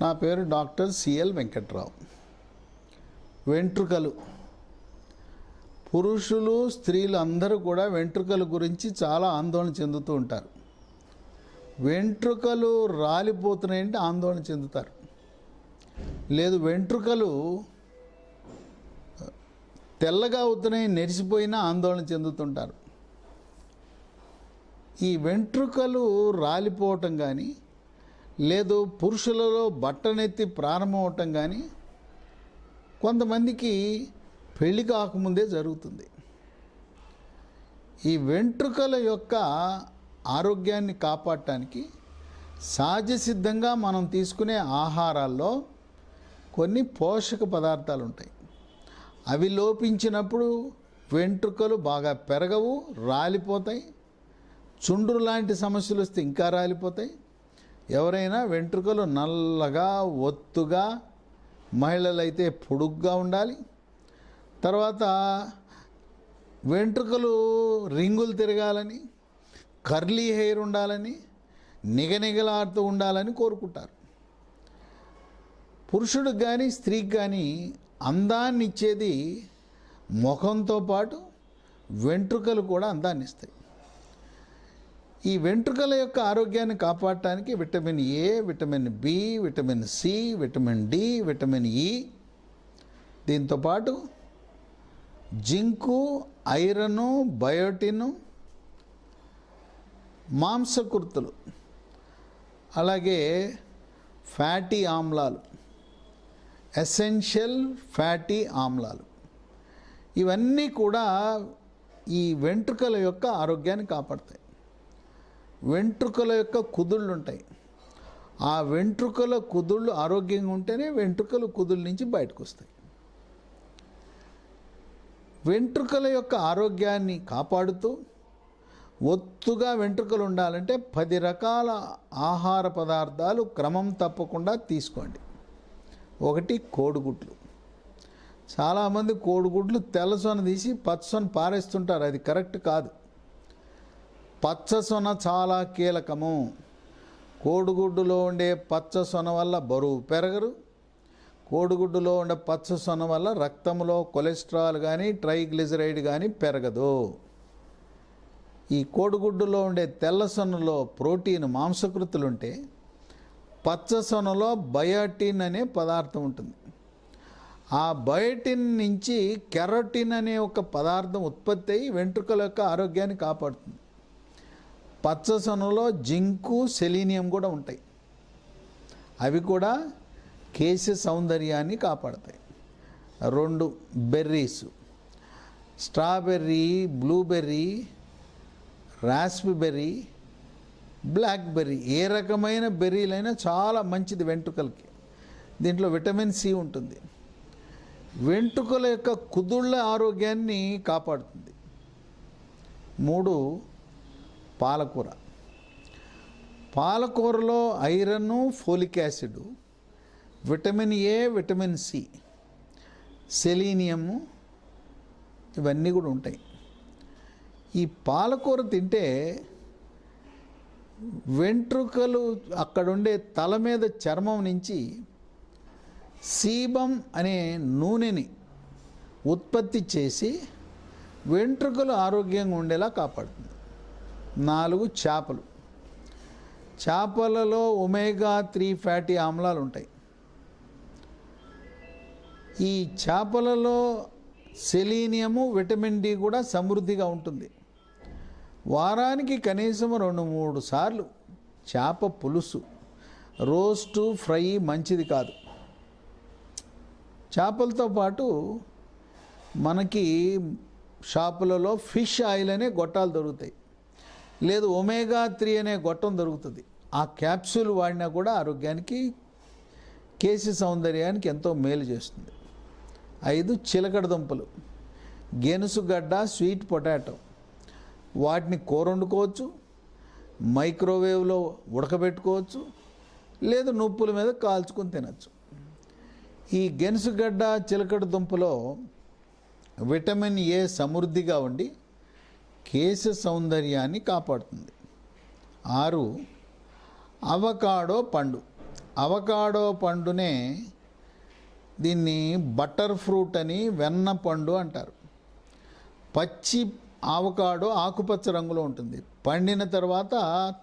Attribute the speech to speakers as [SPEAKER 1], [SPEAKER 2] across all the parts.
[SPEAKER 1] నా పేరు doctor CL Venkatrao. వెంట్రుకలు. పురుషులు స్త్రీలు అందరూ కూడా వెంట్రుకల గురించి చాలా ఆందోళన చెందుతూ ఉంటారు. వెంట్రుకలు రాలిపోతున్నాయంటే ఆందోళన చెందుతారు. లేదు వెంట్రుకలు తెల్లగా అవుతున్నాయి నెరిసిపోయినా ఆందోళన చెందుతుంటారు. ఈ వెంట్రుకలు రాలిపోవటం కానీ లేదు పురుషులలో బట్టనెత్తి ప్రారంభమవటం కానీ కొంతమందికి పెళ్ళి కాకముందే జరుగుతుంది. ఈ వెంట్రుకల యొక్క ఆరోగ్యాన్ని కాపాడటానికి సహజ సిద్ధంగా మనం తీసుకునే ఆహారాల్లో కొన్ని పోషక పదార్థాలు ఉంటాయి అవి లోపించినప్పుడు వెంట్రుకలు బాగా పెరగవు రాలిపోతాయి. చుండ్రు లాంటి సమస్యలు వస్తే ఇంకా రాలిపోతాయి. ఎవరైనా వెంట్రుకలు నల్లగా ఒత్తుగా మహిళలైతే పొడుగ్గా ఉండాలి. తర్వాత వెంట్రుకలు రింగులు తిరగాలని కర్లీ హెయిర్ ఉండాలని నిగనిగలాడుతూ ఉండాలని కోరుకుంటారు. పురుషుడికి కానీ స్త్రీకి కానీ అందాన్ని ఇచ్చేది ముఖంతో పాటు వెంట్రుకలు కూడా అందాన్ని ఇస్తాయి. ఈ వెంట్రుకల యొక్క ఆరోగ్యాన్ని కాపాడటానికి vitamin A vitamin B vitamin C vitamin D vitamin e. E దీంతోపాటు జింకు ఐరను బయోటిను మాంసకృతులు అలాగే ఫ్యాటీ ఆమ్లాలు ఎసెన్షియల్ ఫ్యాటీ ఆమ్లాలు. ఇవన్నీ కూడా ఈ వెంట్రుకల యొక్క ఆరోగ్యాన్ని కాపాడతాయి. వెంట్రుకల యొక్క కుదుళ్ళు ఉంటాయి. ఆ వెంట్రుకల కుదుళ్ళు ఆరోగ్యంగా ఉంటేనే వెంట్రుకలు కుదుళ్ళ నుంచి బయటకు వస్తాయి. వెంట్రుకల యొక్క ఆరోగ్యాన్ని కాపాడుతూ ఒత్తుగా వెంట్రుకలు ఉండాలంటే పది రకాల ఆహార పదార్థాలు క్రమం తప్పకుండా తీసుకోండి. ఒకటి కోడిగుడ్లు. చాలామంది కోడిగుడ్లు తెల్లసొన తీసి పచ్చసొన పారేస్తుంటారు. అది కరెక్ట్ కాదు. పచ్చసొన చాలా కీలకము. కోడిగుడ్డులో ఉండే పచ్చసొన వల్ల బరువు పెరగరు. కోడిగుడ్డులో ఉండే పచ్చసొన వల్ల రక్తంలో కొలెస్ట్రాల్ కానీ ట్రైగ్లిజరైడ్ కానీ పెరగదు. ఈ కోడిగుడ్డులో ఉండే తెల్లసొనలో ప్రోటీన్ మాంసకృతులు ఉంటే పచ్చసొనలో బయోటిన్ అనే పదార్థం ఉంటుంది. ఆ బయోటిన్ నుంచి కెరోటిన్ అనే ఒక పదార్థం ఉత్పత్తి అయ్యి వెంట్రుకల యొక్క ఆరోగ్యాన్ని కాపాడుతుంది. పచ్చసొనలో జింకు సెలీనియం కూడా ఉంటాయి. అవి కూడా కేశ సౌందర్యాన్ని కాపాడతాయి. రెండు berries. Strawberry blueberry raspberry blackberry. ఏ రకమైన బెర్రీలైనా చాలా మంచిది వెంట్రుకలకి. దీంట్లో విటమిన్ సి ఉంటుంది. వెంట్రుకల యొక్క కుదుళ్ళ ఆరోగ్యాన్ని కాపాడుతుంది. మూడు పాలకూర. పాలకూరలో iron folic acid vitamin A vitamin C selenium ఇవన్నీ కూడా ఉంటాయి. ఈ పాలకూర తింటే వెంట్రుకలు అక్కడుండే తల మీద చర్మం నుంచి సీబం అనే నూనెని ఉత్పత్తి చేసి వెంట్రుకలు ఆరోగ్యంగా ఉండేలా కాపాడుతుంది. నాలుగు చేపలు. చేపలలో ఒమేగా త్రీ ఫ్యాటీ ఆమ్లాలు ఉంటాయి. ఈ చేపలలో సెలీనియము విటమిన్ డి కూడా సమృద్ధిగా ఉంటుంది. వారానికి కనీసం రెండు మూడు సార్లు చేప పులుసు. రోస్టు ఫ్రై మంచిది కాదు. చేపలతో పాటు మనకి షాపులలో ఫిష్ ఆయిల్ అనే గొట్టాలు దొరుకుతాయి. లేదు ఒమేగా త్రీ అనే గొట్టం దొరుకుతుంది. ఆ క్యాప్సూల్ వాడినా కూడా ఆరోగ్యానికి కేసి సౌందర్యానికి ఎంతో మేలు చేస్తుంది. ఐదు చిలకడ దుంపలు గెనుసుగడ్డ స్వీట్ పొటాటో. వాటిని కూర వండుకోవచ్చు మైక్రోవేవ్లో ఉడకబెట్టుకోవచ్చు లేదు నుప్పుల మీద కాల్చుకొని తినచ్చు. ఈ గెనుసుగడ్డ చిలకడ దుంపలో విటమిన్ ఏ సమృద్ధిగా ఉండి కేశ సౌందర్యాన్ని కాపాడుతుంది. ఆరు అవకాడో పండు. అవకాడో పండునే దీన్ని బటర్ ఫ్రూట్ అని వెన్న పండు అంటారు. పచ్చి ఆవకాడో ఆకుపచ్చ రంగులో ఉంటుంది. పండిన తర్వాత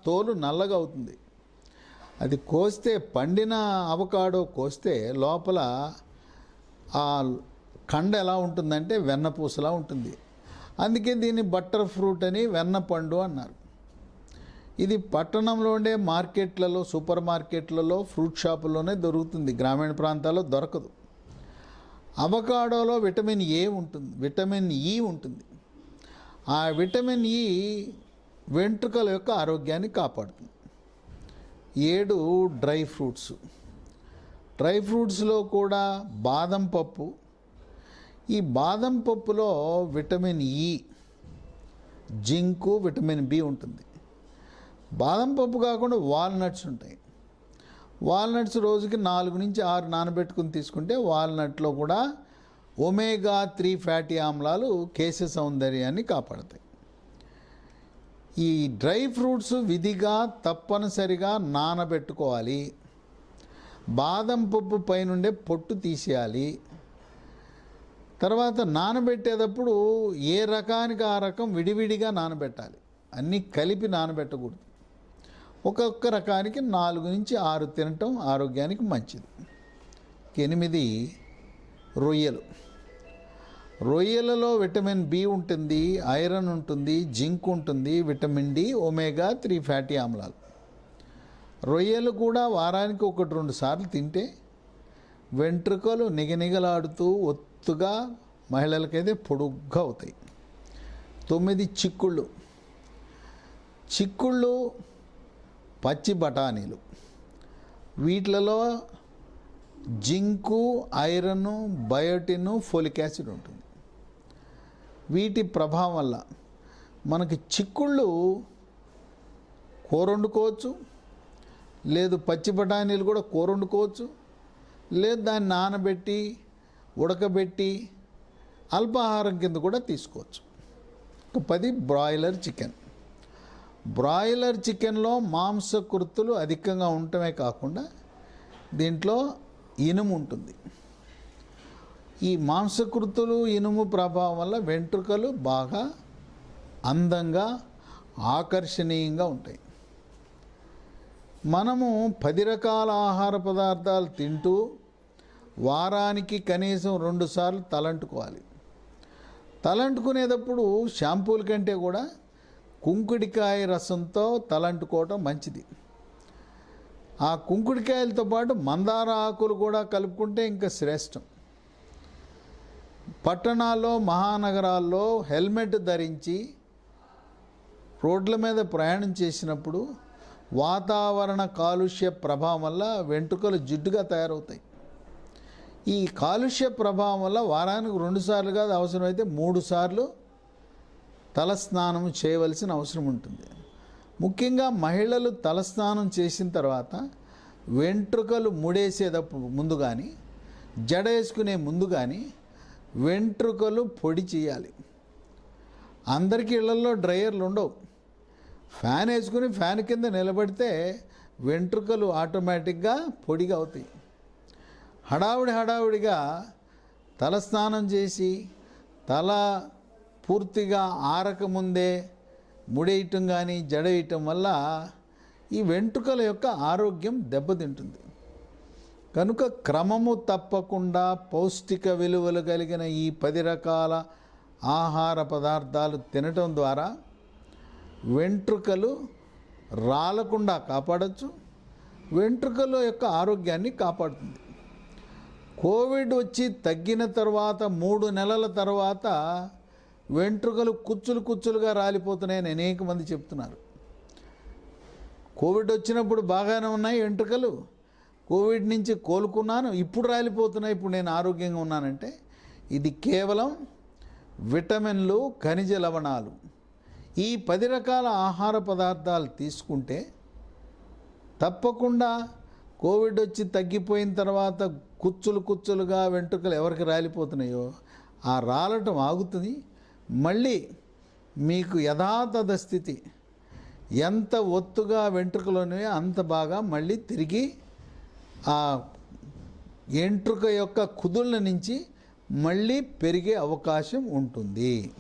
[SPEAKER 1] తోలు నల్లగా అవుతుంది. అది కోస్తే పండిన అవకాడో కోస్తే లోపల ఆ కండ ఎలా ఉంటుందంటే వెన్నపూసలా ఉంటుంది. అందుకే దీన్ని బటర్ ఫ్రూట్ అని వెన్న పండు అన్నారు. ఇది పట్టణంలో ఉండే మార్కెట్లలో సూపర్ మార్కెట్లలో ఫ్రూట్ షాపుల్లోనే దొరుకుతుంది. గ్రామీణ ప్రాంతాల్లో దొరకదు. అవకాడోలో విటమిన్ ఏ ఉంటుంది. విటమిన్ ఈ ఉంటుంది. ఆ విటమిన్ ఈ వెంట్రుకల యొక్క ఆరోగ్యాన్ని కాపాడుతుంది. ఏడు డ్రై ఫ్రూట్స్. డ్రై ఫ్రూట్స్లో కూడా బాదం పప్పు ఈ బాదం పప్పులో vitamin E zinc vitamin B ఉంటుంది. బాదం పప్పు కాకుండా వాల్నట్స్ ఉంటాయి. వాల్నట్స్ రోజుకి నాలుగు నుంచి ఆరు నానబెట్టుకుని తీసుకుంటే వాల్నట్లో కూడా ఒమేగా త్రీ ఫ్యాటీ ఆమ్లాలు కేశ సౌందర్యాన్ని కాపాడతాయి. ఈ డ్రై ఫ్రూట్స్ విధిగా తప్పనిసరిగా నానబెట్టుకోవాలి. బాదం పప్పు పైనుండే పొట్టు తీసేయాలి. తర్వాత నానబెట్టేటప్పుడు ఏ రకానికి ఆ రకం విడివిడిగా నానబెట్టాలి? అన్నీ కలిపి నానబెట్టకూడదు. ఒక్కొక్క రకానికి నాలుగు నుంచి ఆరు తినటం ఆరోగ్యానికి మంచిది. ఎనిమిది రొయ్యలు. రొయ్యలలో విటమిన్ బి ఉంటుంది ఐరన్ ఉంటుంది జింక్ ఉంటుంది vitamin D omega three fatty ఆమ్లాలు. రొయ్యలు కూడా వారానికి ఒకటి రెండు సార్లు తింటే వెంట్రుకలు నిగనిగలాడుతూ ఎత్తుగా మహిళలకైతే పొడుగ్గా అవుతాయి. తొమ్మిది చిక్కుళ్ళు. చిక్కుళ్ళు పచ్చి బఠానీలు. వీటిలలో zinc iron biotin folic acid ఉంటుంది. వీటి ప్రభావం వల్ల మనకి చిక్కుళ్ళు కూర వండుకోవచ్చు లేదు పచ్చి బఠానీలు కూడా కూర వండుకోవచ్చు లేదు దాన్ని నానబెట్టి ఉడకబెట్టి అల్పాహారం కింద కూడా తీసుకోవచ్చు. పది బ్రాయిలర్ చికెన్. బ్రాయిలర్ చికెన్లో మాంసకృతులు అధికంగా ఉండటమే కాకుండా దీంట్లో ఇనుము ఉంటుంది. ఈ మాంసకృతులు ఇనుము ప్రభావం వల్ల వెంట్రుకలు బాగా అందంగా ఆకర్షణీయంగా ఉంటాయి. మనము పది రకాల ఆహార పదార్థాలు తింటూ వారానికి కనీసం రెండుసార్లు తలంటుకోవాలి. తలంటుకునేటప్పుడు షాంపూల కంటే కూడా కుంకుడికాయ రసంతో తలంటుకోవటం మంచిది. ఆ కుంకుడికాయలతో పాటు మందార ఆకులు కూడా కలుపుకుంటే ఇంకా శ్రేష్టం. పట్టణాల్లో మహానగరాల్లో హెల్మెట్ ధరించి రోడ్ల మీద ప్రయాణం చేసినప్పుడు వాతావరణ కాలుష్య ప్రభావం వల్ల వెంట్రుకలు జిడ్డుగా తయారవుతాయి. ఈ కాలుష్య ప్రభావం వల్ల వారానికి రెండుసార్లు కాదు అవసరమైతే మూడు సార్లు తలస్నానం చేయవలసిన అవసరం ఉంటుంది. ముఖ్యంగా మహిళలు తలస్నానం చేసిన తర్వాత వెంట్రుకలు ముడేసేటప్పుడు ముందు కానీ జడ వేసుకునే ముందు కానీ వెంట్రుకలు పొడి చేయాలి. అందరికీ ఇళ్ళలో డ్రయర్లు ఉండవు. ఫ్యాన్ వేసుకుని ఫ్యాన్ కింద నిలబడితే వెంట్రుకలు ఆటోమేటిక్గా పొడిగా అవుతాయి. హడావుడి హడావుడిగా తలస్నానం చేసి తల పూర్తిగా ఆరకముందే ముడేయటం కానీ జడేయటం వల్ల ఈ వెంట్రుకల యొక్క ఆరోగ్యం దెబ్బతింటుంది. కనుక క్రమము తప్పకుండా పౌష్టిక విలువలు కలిగిన ఈ పది రకాల ఆహార పదార్థాలు తినటం ద్వారా వెంట్రుకలు రాలకుండా కాపాడచ్చు. వెంట్రుకల యొక్క ఆరోగ్యాన్ని కాపాడుతుంది. కోవిడ్ వచ్చి తగ్గిన తర్వాత మూడు నెలల తర్వాత వెంట్రుకలు కుచ్చులు కుచ్చులుగా రాలిపోతున్నాయని అనేక మంది చెప్తున్నారు. కోవిడ్ వచ్చినప్పుడు బాగానే ఉన్నాయి వెంట్రుకలు. కోవిడ్ నుంచి కోలుకున్నాను ఇప్పుడు రాలిపోతున్నాయి. ఇప్పుడు నేను ఆరోగ్యంగా ఉన్నానంటే ఇది కేవలం విటమిన్లు ఖనిజ లవణాలు. ఈ పది రకాల ఆహార పదార్థాలు తీసుకుంటే తప్పకుండా కోవిడ్ వచ్చి తగ్గిపోయిన తర్వాత కుచ్చులు కుచ్చులుగా వెంట్రుకలు ఎవరికి రాలిపోతున్నాయో ఆ రాలటం ఆగుతుంది. మళ్ళీ మీకు యథాతథ స్థితి. ఎంత ఒత్తుగా వెంట్రుకలోనే అంత బాగా మళ్ళీ తిరిగి ఆ ఎంట్రుక యొక్క కుదుళ్ళ నుంచి మళ్ళీ పెరిగే అవకాశం ఉంటుంది.